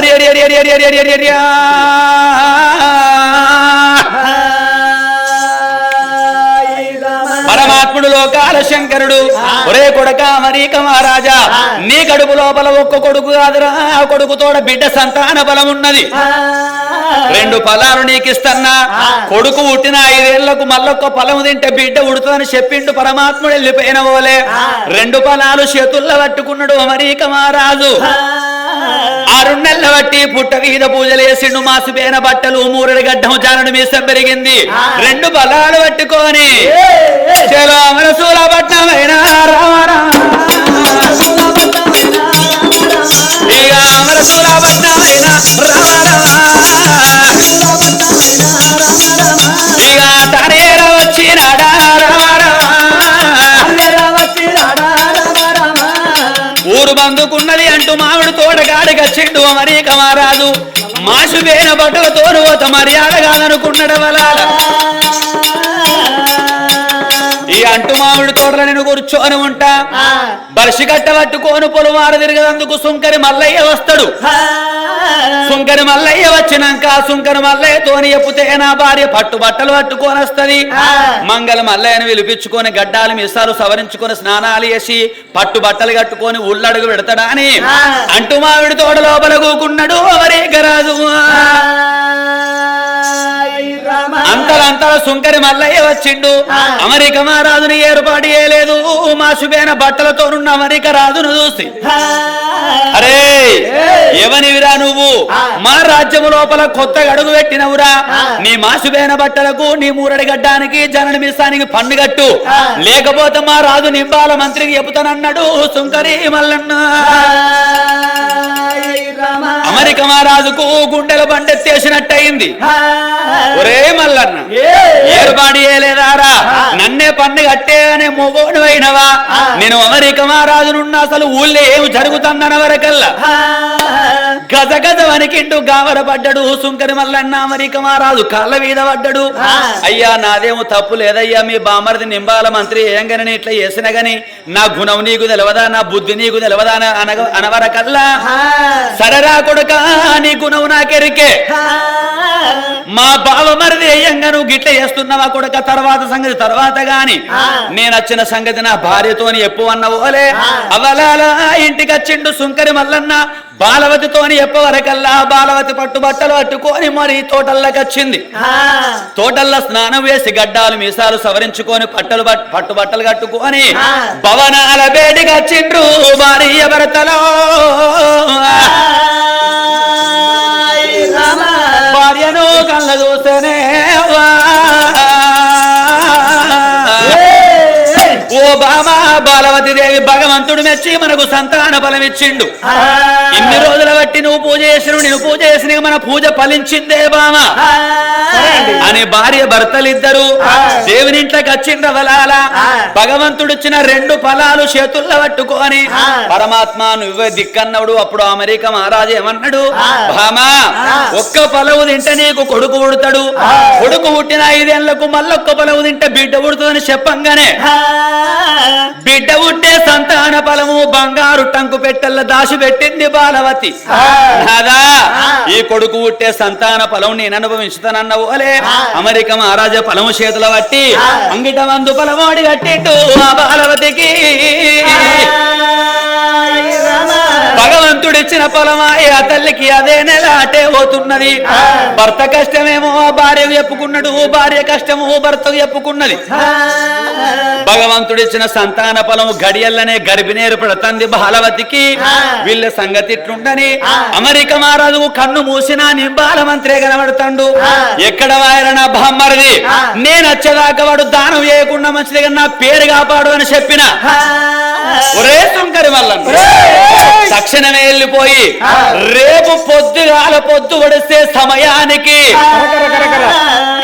హరి హరి హరి హరి హరి హరి హరి హరి పరమాత్ముడు లోకాల శంకరుడు ఒరే కొడక మరీక మహారాజా నీ కడుపు లోపల ఒక్క కొడుకు కాదురా కొడుకు తోడ బిడ్డ సంతాన బలం ఉన్నది రెండు ఫలాలు నీకిస్తన్నా కొడుకు పుట్టిన ఐదేళ్ళకు మళ్ళొక్క ఫలం తింటే బిడ్డ ఉడుతుందని చెప్పిండు పరమాత్ముడు వెళ్ళిపోయిన పోలే రెండు పలాలు చేతుల్లో పట్టుకున్నాడు అమరీక మహారాజు ఆరు నెలల బట్టి పుట్ట వీధ పూజలు వేసిండు మాసిపోయిన బట్టలు మూరడి గడ్డం జానుడు మీసం పెరిగింది. రెండు బలాలు పట్టుకొని చలో పట్నమైన రామ రామ. చేసిండు అమరీక మహారాజు మాసు వేన బట్టలతోను ఒక మర్యాదగాలనుకున్నాడు వలాల ఈ అంటు మామిడి తోటలో నేను కూర్చొని ఉంటా బర్షి కట్ట పట్టుకోను పొలవారు తిరగదందుకు సుంకరి మల్లయ్య వస్తాడు. సుంకరి మల్లయ్య వచ్చినాక సుంకరి మల్లయ్యతోని ఎప్పుతే నా భార్య పట్టు బట్టలు పట్టుకొని వస్తది. మంగళ మల్లయ్యను పిలిపించుకొని గడ్డాలు మిసాలు సవరించుకొని స్నానాలు చేసి పట్టు బట్టలు కట్టుకొని ఉల్లడుగు పెడతాడా అని అంటు మామిడి తోట లోపల కూకున్నాడు అవరేకరాజు అంతలంతల సుంకరి మల్లయ్య వచ్చిండు. అమెరిక మహారాజుని ఏర్పాటు చేయలేదు. మాసుబేన బట్టలతోనున్న అమెరిక రాజును చూసి. అరే ఎవనివిరా నువ్వు? మా రాజ్యము లోపల కొత్తగా అడుగు పెట్టినవురా. నీ మాసుబేన బట్టలకు నీ మూరడి గడ్డానికి జనని మిస్సానికి పన్ను కట్టు. లేకపోతే మా రాజు నింబాల మంత్రికి చెబుతానన్నాడు సుంకరి మల్లన్న. అమెరిక మహారాజుకు గుండెల బండెత్తేసినట్టయింది. ఒరే మల్లన్న ఏర్పాటు చేయలేదారా నన్నే పన్ను అనే మొగోడు అయినవా నేను అమెరిక మహారాజునున్న అసలు ఊళ్ళో ఏమి జరుగుతుందన్న వరకల్లా గజ గజ వనికిండు గావర పడ్డాడు సుంకరి మల్లన్న అమెరిక మహారాజు కాళ్ళ మీద పడ్డాడు. అయ్యా నాదేమో తప్పు లేదయ్యా మీ బామర్ది నింబాల మంత్రి ఏంగనని ఇట్లా చేసిన గని నా గుణం నీకు తెలవదా నా బుద్ధి నీకు తెలవదా అనగ అనవరకల్లా. సరరా కొడుక నీ గుణం నాకెరికే మా బావ మరిది అయ్యంగా నువ్వు గిట్ల చేస్తున్నావా కొడుక తర్వాత సంగతి తర్వాత గాని. నేను వచ్చిన సంగతి నా భార్యతోని ఎప్పు అన్నవోలే అవలాల ఇంటికి వచ్చిండు సుంకరి మల్లన్న. బాలవతితోని ఎప్పవరకల్లా బాలవతి పట్టు బట్టలు పట్టుకొని మరి తోటల్లోకి వచ్చింది తోటల్లో స్నానం వేసి గడ్డాలు మీసాలు సవరించుకొని పట్టలు పట్టు బట్టలు కట్టుకొని భవనాల బేటికి వచ్చిండ్రు భార్య భర్తలో. భార్యను కళ్ళ చూస్తేనే বাবা బాలవతి దేవి భగవంతుడు మెచ్చి మనకు సంతాన బలం ఇచ్చిండు ఇన్ని రోజుల బట్టి నువ్వు పూజ చేసిన నేను పూజ చేసిన మన పూజ ఫలించిందే బామా. అని భార్య భర్తలిద్దరు దేవుని ఇంట్లోకి వచ్చిండ్ర వలాల. భగవంతుడు ఇచ్చిన రెండు ఫలాలు చేతుల్లో పట్టుకొని పరమాత్మ నువ్వే దిక్కన్నవుడు అప్పుడు అమెరికా మహారాజు ఏమన్నాడు? భామా ఒక్క ఫలవు తింటే నీకు కొడుకు పుడతాడు. కొడుకు పుట్టిన ఐదేళ్ళకు మళ్ళొక్క ఫలవు తింటే బిడ్డ పుడుతుందని చెప్పంగానే బిడ్డ పుట్టే సంతాన ఫలము బంగారు టంకు పెట్టెల్ల దాచి పెట్టింది బాలవతి. నాదా ఈ కొడుకు పుట్టే సంతాన ఫలం నేను అనుభవించుతానన్న ఓలే అమెరికా మహారాజా ఫలము చేతుల పట్టి అంగిట మందు ఫలమోడి కట్టిట్టు ఆ బాలవతికి. భగవంతుడిచ్చిన పొలమాయ ఆ తల్లికి అదే నెల అటే పోతున్నది. భర్త కష్టమేమో భార్య చెప్పుకున్నాడు భార్య కష్టము భర్త చెప్పుకున్నది. భగవంతుడిచ్చిన సంతాన ఫలము గడియల్లనే గర్భిణేరు పడుతుంది బాలవతికి. వీళ్ళ సంగతి ఇట్లుండని అమెరికా మహారాజు కన్ను మూసినా నింబాల మంత్రే కనబడుతాడు ఎక్కడ వాయన నా బామ్మరిది నేను వచ్చేదాకా వాడు దానం చేయకుండా మంచిది నా పేరు కాపాడు అని చెప్పిన. ఒరే సుంకరి మల్లన్న. తక్షణమే వెళ్ళిపోయి రేపు పొద్దుగాల పొద్దు ఒడిస్తే సమయానికి.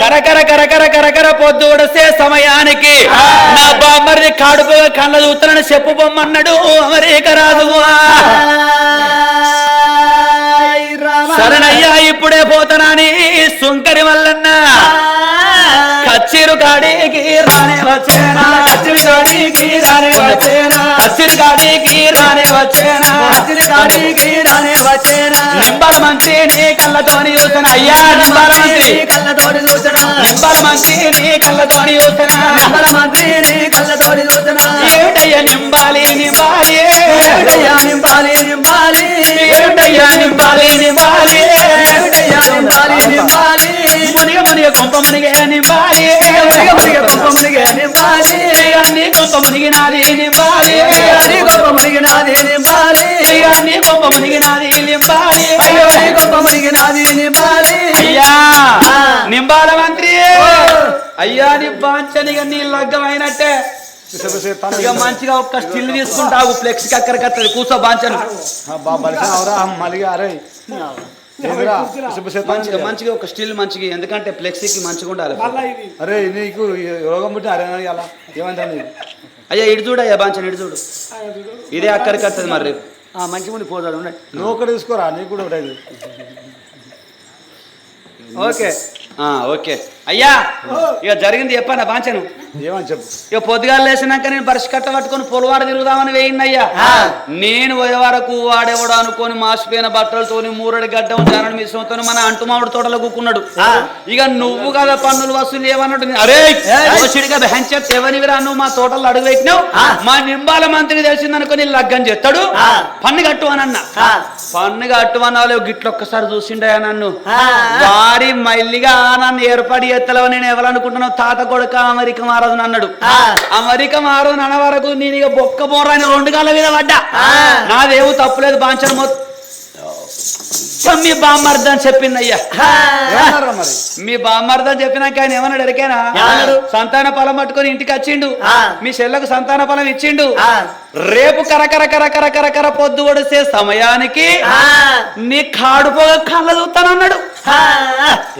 కరకర కరకర కరకర పొద్దు ఒడిస్తే సమయానికి. నా బామ్మరిది కాడుపు కళ్ళ చూస్తానని చెప్పు బొమ్మన్నాడు. అమెరిక రాదు సరేనయ్యా ఇప్పుడే పోతానని సుంకరి మల్లన్న కచ్చిరు కాడికి రానే వచ్చేనా? కచ్చిరు కాడికి రానే వచ్చేనా? వచ్చిన గాడికి రానే వచ్చేనా? వచ్చిన కాడికి రానే వచ్చేనా? నింబాల మంత్రి నీ కళ్ళతోని చూసిన? అయ్యా నింబాల మంత్రి. కళ్ళతోటి చూసిన? నింబాల మంత్రి నీ కళ్ళతోని చూసిన? నిమ్మల మంత్రి నీ కళ్ళతోటి ఏమిటయ్యా నింపాలి నింపాలి ఏమిటయ్యా నింబాలి నింబాలి ఏమిటయ్యా నింపాలి నింపాలి మునిగ మునిగ కొంప మునిగే నింబాలి మునిగ మునిగ గొప్ప మునిగే నింపాలి నీ కొంప మునిగినాది నింపాలి నీ కొంప మునిగినాది అయ్యో మునిగినాది నింపాలి నింబాల మంత్రి. అయ్యా నీ బాంచనిగా నీ లగ్గమైనట్టే. ఇక మంచిగా ఒక్క స్టిల్ తీసుకుంటావు ఫ్లెక్స్ అక్కడికి వస్తుంది కూర్చో బాంచను మంచిగా మంచిగా ఒక స్టిల్ మంచిగా ఎందుకంటే ఫ్లెక్సీకి మంచిగా ఉండాలి. అరే నీకు రోగం పుట్టిన అరే అలా. అయ్యా ఇటు చూడు అయ్యా బాంచను ఇటు చూడు. ఇదే అక్కడికి వస్తుంది మరి రేపు. మంచి ముందు పోతాడు నువ్వు ఒకటి తీసుకోరా నీకు కూడా ఒకటి ఓకే. ఆ, ఓకే. అయ్యా ఇక జరిగింది చెప్పాను బాంచను? ఏమని చెప్పు? ఇక పొద్దుగాలు లేసినాక నేను బరిసి కట్ట పట్టుకొని పొలవారు తిరుగుదామని వేయింది అయ్యా. నేను పోయే వరకు వాడెవడు అనుకొని మాసిపోయిన బట్టలతోని మూరడి గడ్డం జానడు మిశ్రమంతో మన అంటుమామిడి తోటలో కూకున్నాడు. ఇక నువ్వు కదా పన్నులు వసూలు ఏమన్నట్టు నేను, అరే బెహంచెత్ ఎవరివిరా నువ్వు మా తోటలో అడుగు పెట్టినావు. మా నింబాల మంత్రి తెలిసిందనుకొని లగ్గం చేస్తాడు. పన్ను కట్టు అని అన్న. పన్ను కట్టు అన్నావు గిట్ల ఒక్కసారి చూసిండయా నన్ను? వారి మల్లిగా నన్ను ఏర్పాటు చేస్తలేవు నేను ఎవరనుకుంటున్నావు? తాత కొడుక అమెరికా మారదు అన్నాడు. అమెరికా మారదు అన్న వరకు నేను ఇక బొక్క బోర్రాని రెండు కాళ్ళ మీద పడ్డా. నాదేమో తప్పులేదు బాంచను మొత్తం మీ బామ్మర్ది అని చెప్పింది అయ్యా ఏమన్నారా మరి? మీ బామ్మర్ది అని చెప్పినాక ఆయన ఏమన్నాడు ఎరికేనా? సంతాన ఫలం పట్టుకొని ఇంటికి వచ్చిండు. ఆ. మీ చెల్లకు సంతాన ఫలం ఇచ్చిండు. ఆ. రేపు కరకర కరకర కరకర పొద్దు ఒడిసే సమయానికి. నీ కాడు పొగ కళ్ళ చూస్తానన్నాడు.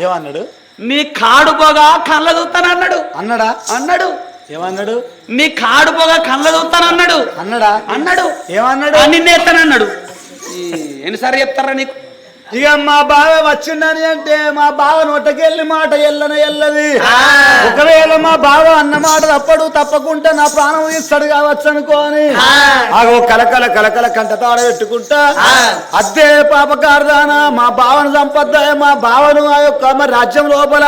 ఏమన్నాడు? నీ కాడు పొగ కళ్ళ చూస్తానన్నాడు అన్నాడా. అన్నాడు? ఏమన్నాడు? నీ కాడు పొగ కళ్ళ చూస్తానన్నాడు అన్నాడా. అన్నాడు? ఏమన్నాడు? నిన్నేస్తానన్నాడు ఎన్నిసార్లు చెప్తారా నీకు? ఇక మా బావ వచ్చిండని అంటే మా బావ నోటకెళ్ళి మాట ఎల్లన ఎల్లది. ఒకవేళ మా బావ అన్న మాట తప్పడు తప్పకుండా నా ప్రాణం ఇస్తాడు కావచ్చు అనుకోని కలకల కలకల కంట తాడ పెట్టుకుంటా. అద్దే పాపకారదాన మా బావను సంపద్దా మా బావను ఆ యొక్క రాజ్యం లోపల.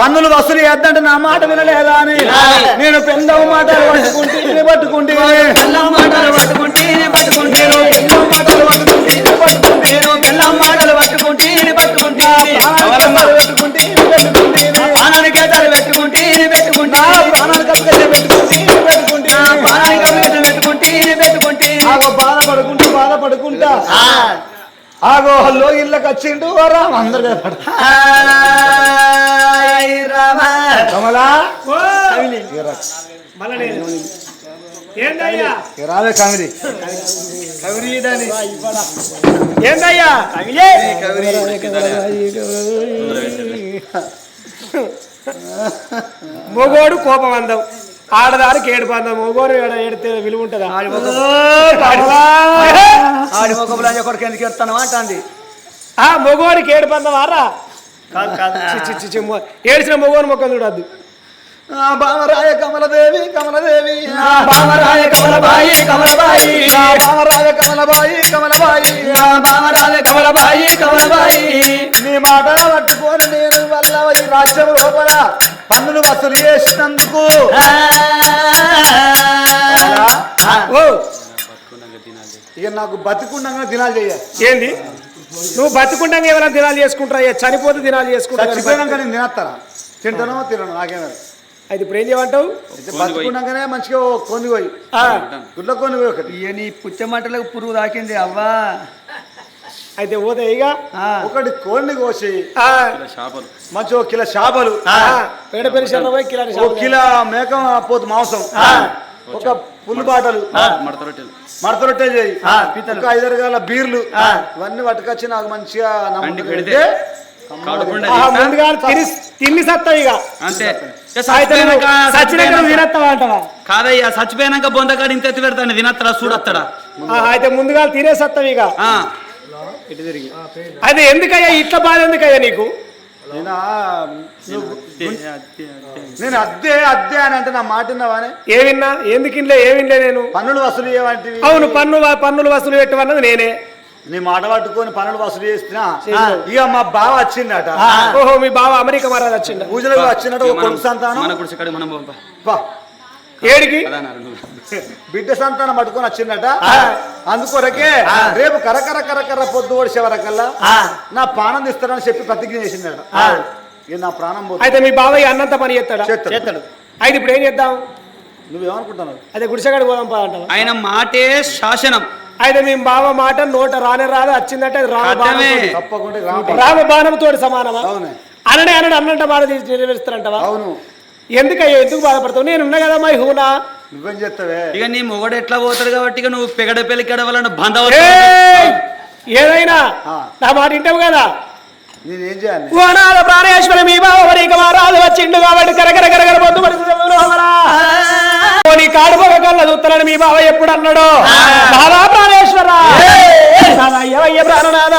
పన్నులు వసూలు చేద్దంటే నా మాట వినలేదా అని. నేను పెందవ మాటలు పట్టుకుంటే పట్టుకుంటే. పట్టుకుంటే ఆగో హల్లో ఇళ్ళకి వచ్చిండు రామ అందరు కమలా? రావే ఏందయ్యా? మొగోడు కోపం అందం. ఆడదానికి ఏడు పందం ఏడ ఏడితే విలువ ఉంటుందా? ఆడి అని ఒకటికి ఎందుకు ఎడతాను అంటుంది ఆ మొగోడికి ఏడు పందం మొ- ఏడిచిన మొగోని మొక్కలు చూడద్దు. బామరాయ కమలదేవి కమలదేవి. బామరాయ కమలబాయి కమలబాయి. బామరాయ కమలబాయి కమలబాయి. బామరాయ కమలబాయి కమలబాయి. నీ మాట పట్టుకొని నేను వల్ల ఈ రాజ్యం లోపల పన్నులు వసూలు చేసినందుకు. ఓ. ఇక నాకు బతికుండగా దినాలు చెయ్యాలి ఏంది? నువ్వు బతుకుంటాగా ఎవరైనా దినాలు చేసుకుంటారా చనిపోతే దినాలు చేసుకుంటారు చచ్చిపోయినాక నేను తినేస్తారా తింటానో తినను నాకేమే అది ఇప్పుడు ఏం చేయమంటావు? బతుకున్నాకనే మంచిగా ఓ కొన్ని పోయి ఆ, గుడ్ల కొన్ని పోయి ఒకటి. ఇక నీ పుచ్చమంటలకు పురుగు తాకింది అవ్వా. అయితే పోతే ఇక? ఒకటి కోడిని కోసి మంచి ఒక కిలో చేపలు. ఆ, పేడ ఒక కిలో మేక పోతు మాంసం. ఒక పుల్లు బాటలు. మడత రొట్టెలు. చేయి. ఒక ఐదారు గల బీర్లు. ఇవన్నీ పట్టుకొచ్చి నాకు మంచిగా అండి నమ్మకం పెడితే తిని తిని అంతే. సచ్చినాక అంటావా? కాదయ్యా చచ్చిపోయినాక బొందకాడు ఇంత ఎత్తి పెడతాను తినత్తడా చూడత్తడా ఆ, అయితే ముందుగా తినేసత్తావు ఇక. ఆ, అది ఎందుకయ్యా ఇట్లా బాధ ఎందుకయ్యా నీకు? నేను? అద్దే అద్దే అని అంటే నా మాట విన్నావానే ఏ విన్నా? ఎందుకు ఇన్లే ఏ వినలే నేను? పన్నులు వసూలు చేయవంటివి. అవును పన్ను పన్నులు వసూలు పెట్టమన్నది నేనే. నీ మాట పట్టుకొని పన్నులు వసూలు చేస్తున్నా. ఇక మా బావ వచ్చిందట ఓహో మీ బావ అమెరికా మహారాజ్ వచ్చిండ. పూజలకు వచ్చినట్టు ఒక కొడుకు సంతానం. ఏడికి. బిడ్డ సంతానం పట్టుకొని వచ్చిందట అందుకొరకే రేపు కరకర కరకర పొద్దు ఓడిసే వరకల్లా నా ప్రాణం తీస్తానని చెప్పి ప్రతిజ్ఞ చేసిందట ఇక నా ప్రాణం అయితే మీ బావయ్య అన్నంత పని చేస్తాడా. చేస్తాడు. అయితే ఇప్పుడు ఏం చేద్దాం? నువ్వేమనుకుంటున్నావు? అదే గుడిసెగాడి పోదాం పా అంటావా? ఆయన మాటే శాసనం. అయితే మేము బావ మాట నోట రానే రాదు వచ్చిందంటే అది రామ అర్థమే. బాణంతోటి. తప్పకుండా రామ రామ బాణంతో సమానమా? అవునే. అనడే అనడు అన్నంట మాట తీసి నెరవేరుస్తారంటవా? అవును. ఎందుకయ్యో ఎందుకు బాధపడతావు? నేను ఉన్నా కదా మై హూనా? నువ్వేం చేస్తావే? ఇక నీ మొగడు ఎట్లా పోతాడు కాబట్టి ఇక నువ్వు పెగడ పెలికడ వలన బంధ ఏయ్! ఏదైనా ఆ. నా మాట వింటావు కదా? నేనేం చేయాలి? ఓనాల ప్రాణేశ్వర మీ బావ వరిక మారాలు వచ్చిండు కాబట్టి కరకర కరకర పొద్దు పరిస్థితులు నీ కాడుపగ కళ్ళ చూస్తున్నాడు మీ బావ ఎప్పుడు అన్నాడు? బాబా ప్రాణేశ్వర. ప్రాణనాథ?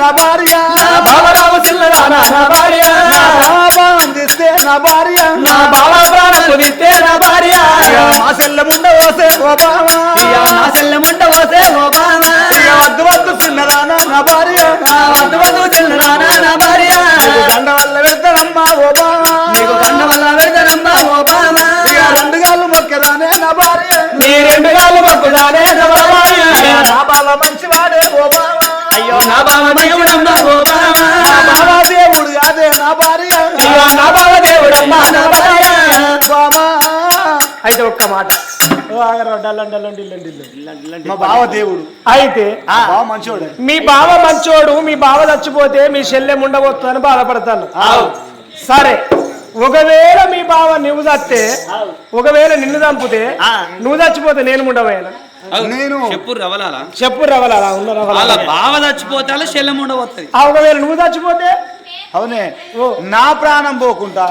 నా భార్య. నా బావరావు చిన్నదానా నా భార్య. నా బావం తీస్తే నా భార్య నా బావ ప్రాణము తీస్తే నా భార్య. మా సెల్ల ముండ పోసే ఓ బావా ఇక నా సెల్లెముండ పోసే ఓ బావ. ఇక వద్దు వద్దు చిన్నదానా నా భార్య వద్దు వద్దు చిన్నదానా నా భార్య. దండ వల్ల వెళ్తానమ్మా ఓ బావా నీకు కన్న వల్ల పెడతానమ్మా ఓ బావ. ఇక రెండు గాళ్ళు మొక్కదానే నా భార్య నీ రెండు గాలు మొక్కుదానే నా బావ దేవుడమ్మా. నా బావ దేవుడు కాదే నా భార్య. అయ్యో నా బావ దేవుడమ్మా నా భార్య. బావా. అయితే ఒక్క మాట. మా బావ దేవుడు అయితే మా బావ మంచివాడే మీ బావ మంచోడు మీ బావ చచ్చిపోతే మీ శల్యం ఉండబోతుందని బాధపడతాను. సరే ఒకవేళ మీ బావ నువ్వు చస్తే ఒకవేళ నిన్ను చంపితే నువ్వు చచ్చిపోతే నేను ఉండబోయాను? నేను చెప్పు రవలాలా చెప్పు రవల అలా ఉన్న బావ చచ్చిపోతే అలా శల్యం ఉండవత్తది ఆ ఒకవేళ నువ్వు చచ్చిపోతే అవునే ఓ. నా ప్రాణం పోకుండా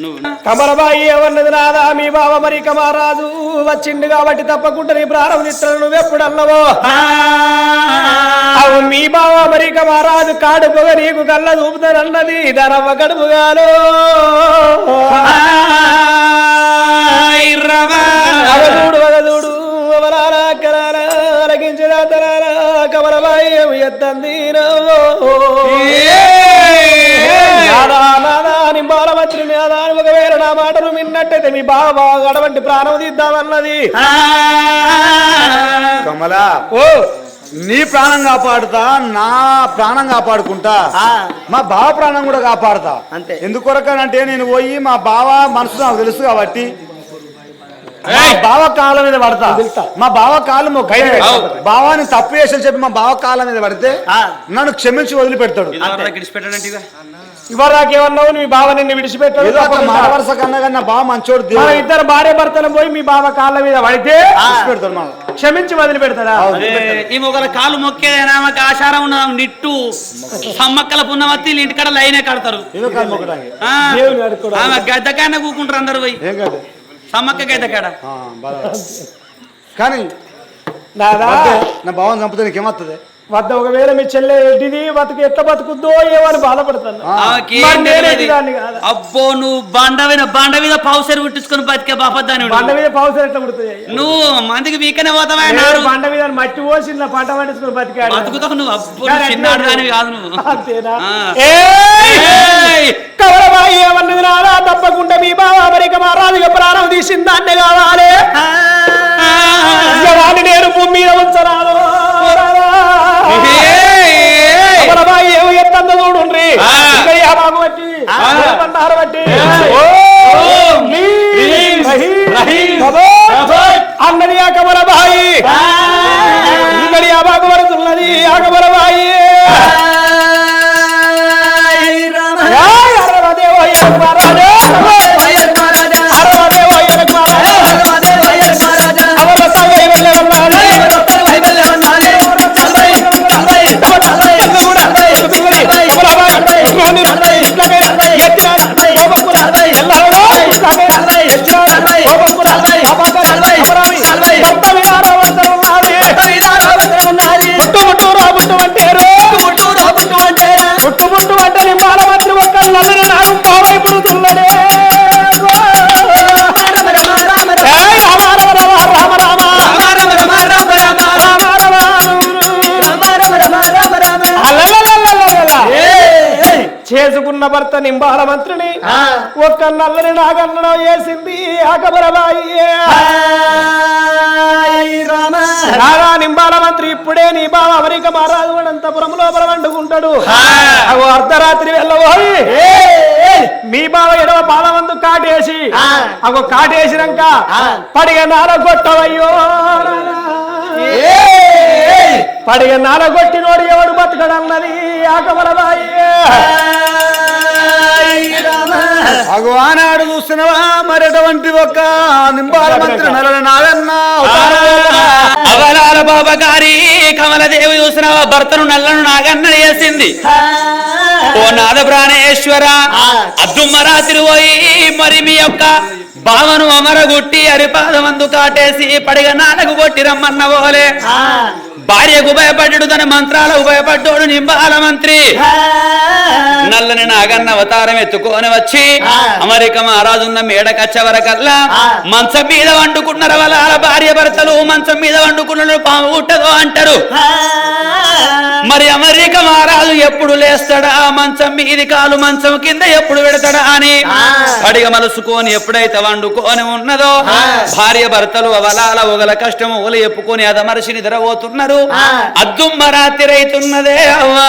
నువ్వు కమలబాయి ఎవరినది నాదా మీ బావ మరి కమారాజు వచ్చిండు కాబట్టి తప్పకుండా నీ ప్రారంభిస్తాను నువ్వెప్పుడు అన్నవో అవును మీ బావ మరి కమారాజు కాడు పొగ నీకు కళ్ళ చూపుతానన్నది ధనమ్మ కడుపుగాను అవధూడు కమలబాయి ఏమి ఎత్తంది నాదా నాదా నింబాల మంత్రి నాదా అని ఒకవేళ నా మాటను విన్నట్టయితే మీ బావ అటువంటి ప్రాణం తీద్దామన్నది. కమలా ఓ. నీ ప్రాణం కాపాడుతా నా ప్రాణం కాపాడుకుంటా. మా బావ ప్రాణం కూడా కాపాడుతా. అంతే. ఎందుకొరకనంటే నేను పోయి మా బావ మనసు నాకు తెలుసు కాబట్టి! బావ కాళ్ళ మీద పడతా. మా బావ కాళ్ళు మొక్క అవు. బావాని తప్పు చేసి చెప్పి మా బావ కాళ్ళ మీద పడితే నన్ను క్షమించి వదిలిపెడతాడు. ఇవాళ నాకేమన్నావు మీ బావ నిన్ను విడిచిపెట్టాడు. వరుస కన్నా కానీ నా బావ మంచోడు ఇద్దరు భార్య భర్తలు పోయి మీ బావ కాళ్ళ మీద పడితే పెడతాడు మనం క్షమించి వదిలిపెడతాడా? అదే, ఈ ఒకరి కాలు మొక్కేదైనా ఆమెకు ఆచారం ఉన్న నిట్టు. సమ్మక్కల పున్నమత్తి ఇంటికాడ లైనే కడతారు. ఆమె కూకుంటారు అందరు పోయి. ఏం కాదు సమ్మక్క గడ్డ కాడ. ఆ, బాగా. కానీ దాదా వద్దే, నా భావం చంపితే నీకేమవుతుంది వద్ద ఒకవేళ మీ చెల్లె ఎడ్డిది బతుకు ఎట్లా బతుకుద్దో ఏమని బాధపడతాను ఆమెకి మరి ఏం నేను తెలియదు. ఎడ్డిదాన్ని కాదా? అబ్బో నువ్వు బండ మీద బండ మీద పౌసరి పుట్టించుకొని బతికే బాపద్దాని బండ మీద పౌసలు ఎట్లా పుడుతాయి నువ్వు మందికి వీకనే పోతావా బండ మీద మట్టి పోసి ఇలా పంట పండించుకుని బతికాడు. బతుకుతావు నువ్వు. అబ్బో చిన్నాడు కాదు నువ్వు. అంతేనా? నింబాల మంత్రిని. ఒక్క నల్లని నాగన్నడం వేసింది రాగా నింబాల మంత్రి ఇప్పుడే నీ బావ అమెరికా మహారాజు అనంతపురం లోపల వండుకుంటాడు అగో అర్ధరాత్రి వెళ్ళబోయి మీ బావ ఎడవ పాలమందు కాటేసి అగో కాటేసినాక పడిగ నాల కొట్టవయ్యో పడిగ నాల కొట్టినోడు ఎవడు బతకడన్నది ఆకబరబాయి. అగు ఆనాడు చూస్తున్నావా మరి అటువంటి ఒక నింబాల మంత్రి నల్ల నాగన్న అవలాల బాబా గారి కమలదేవి చూసిన భర్తను నల్లను నాగన్న చేసింది ఓ నాద ప్రాణేశ్వర అద్దుమ్మరాత్రి పోయి మరి మీ యొక్క భావను అమరగొట్టి అరిపాదమందు కాటేసి పడిగ నాన్నకు కొట్టి రమ్మన్న పోలే భార్యకు భయపడ్డాడు తన మంత్రాలకు భయపడ్డాడు నింబాల మంత్రి. నల్లని నాగన్న అవతారం ఎత్తుకొని వచ్చి అమెరిక మహారాజున్న మేడకచ్చ వరకల్లా మంచం మీద వండుకున్నారు వాళ్ళ భార్య భర్తలు మంచం మీద వండుకున్నారు పాము పుట్టదో అంటారు. మరి అమెరిక మహారాజు ఎప్పుడు లేస్తాడా? మంచం మీది కాలు మంచం కింద ఎప్పుడు పెడతాడా అని అడిగ మలుసుకొని ఎప్పుడైతే వండుకొని ఉన్నదో భార్య భర్తలు అవలాల ఒగల కష్టము ఒగలు ఎప్పుకొని అదమరిసి నిద్రపోతున్నారు. అద్దుమ్మ రాత్రి అవుతున్నదే అవ్వా.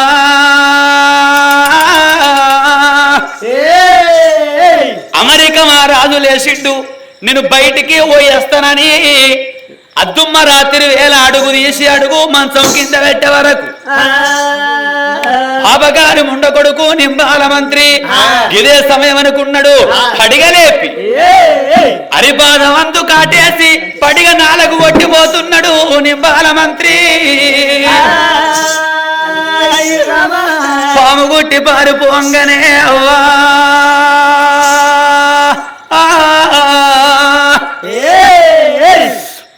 అమెరికా మహారాజు లేచిండు నేను బయటికి పోయేస్తానని. అద్దుమ్మ రాత్రి వేల అడుగు తీసి అడుగు మంచం కింద పెట్టే వరకు. ఆపగారి ముండ కొడుకు నింబాల మంత్రి. ఇదే సమయం అనుకున్నాడు. పడిగలేపి అరిపాదమందు కాటేసి పడిగ నాలుగు కొట్టిపోతున్నాడు నింబాల మంత్రి. పాము గుట్టి పారిపోంగనే అవ్వా.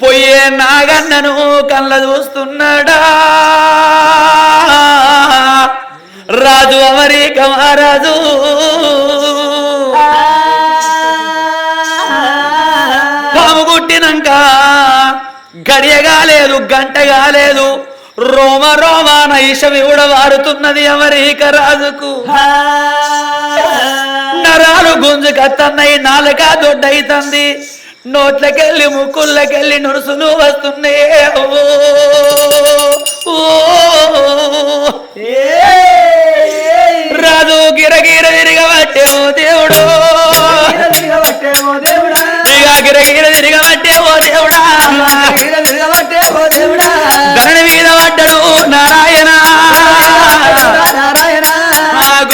పొయ్యే నాగన్నను కళ్ళ చూస్తున్నాడా. రాజు అమరిక మహారాజు పాము కుట్టినాక గడియగా లేదు గంట కాలేదు రోమ రోమాన ఇషమి వారుతున్నది అమరీక రాజుకు. నరాలు గుంజు కత్తన్నై నాలుక దొడ్డైతంది నోట్లకెళ్ళి ముక్కుళ్ళకెళ్ళి నురుసులు వస్తున్నాయి ఓ, ఓ, రాజు గిరగిర తిరిగబట్టేవో దేవుడు. ఇక గిరగిర తిరిగబట్టేవో దేవుడా. ధరణి మీద పడ్డడు నారాయణ.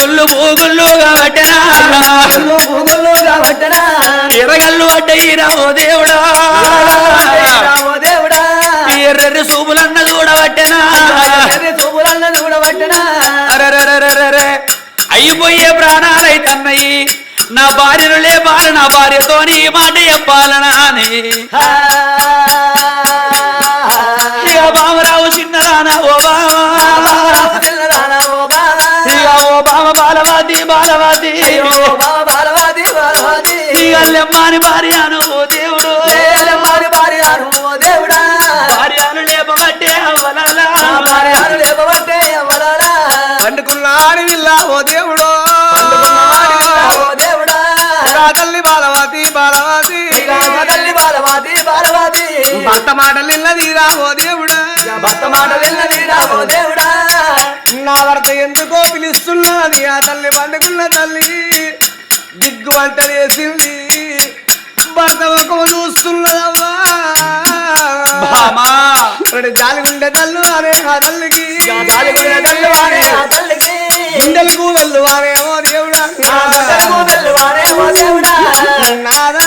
గుళ్ళు పూగుళ్ళు కాబట్టనా ఎరగల్లు పడ్డయ్యిరా ఓ దేవుడు. అయిపోయే ప్రాణాలైతన్నయి నా భార్యను లేపాలి నా భార్యతోని ఈ మాట చెప్పాలనా అని. ఇక బామరావు చిన్నదానా ఓ ఓ బావ. బాలవాది బాలవాది. లెమ్మాని భార్యను ఇలా ఓ దేవుడో. తల్లి బాలవతి బాలవతి తల్లి బాలవాది బాలవాది. భర్త మాటలు ఇల్లదిరా ఓ దేవుడా. భర్త మాట విన్నదిరా ఓ దేవుడా. నా భర్త ఎందుకో పిలుస్తున్నది ఆ తల్లి పండుకున్న తల్లి దిగ్గు వంట వేసింది. భర్త ఒక చూస్తున్నదవ్వా. జాలి గుండె తల్లు అనే ఆ తల్లికి. గాలి గుడిన తెల్లవారే ఆ తల్లికి. తల్లికు తెల్లవారే ఓ దేవుడా. నాదా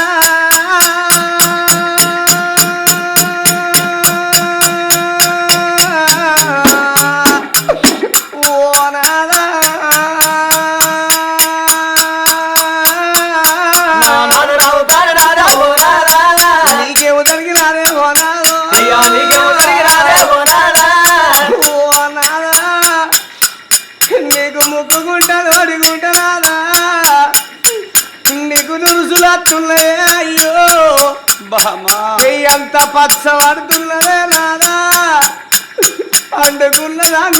ఎంత పచ్చ పడుతున్నదే నాదా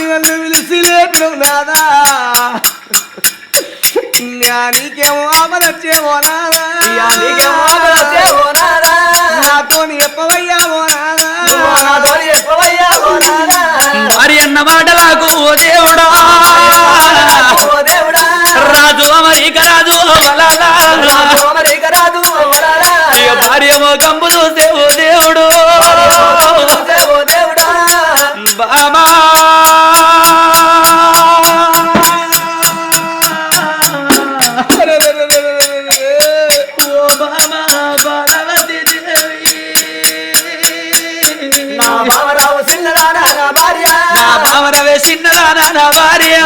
నన్ను పిలిచి లేపిన నాదా. నీకేమో ఆపదచ్చేమో నాదా. నీకేమో నాదా. ఓ మరి అన్న మాటలకు ఓ దేవుడా. சின்னதான வாரியா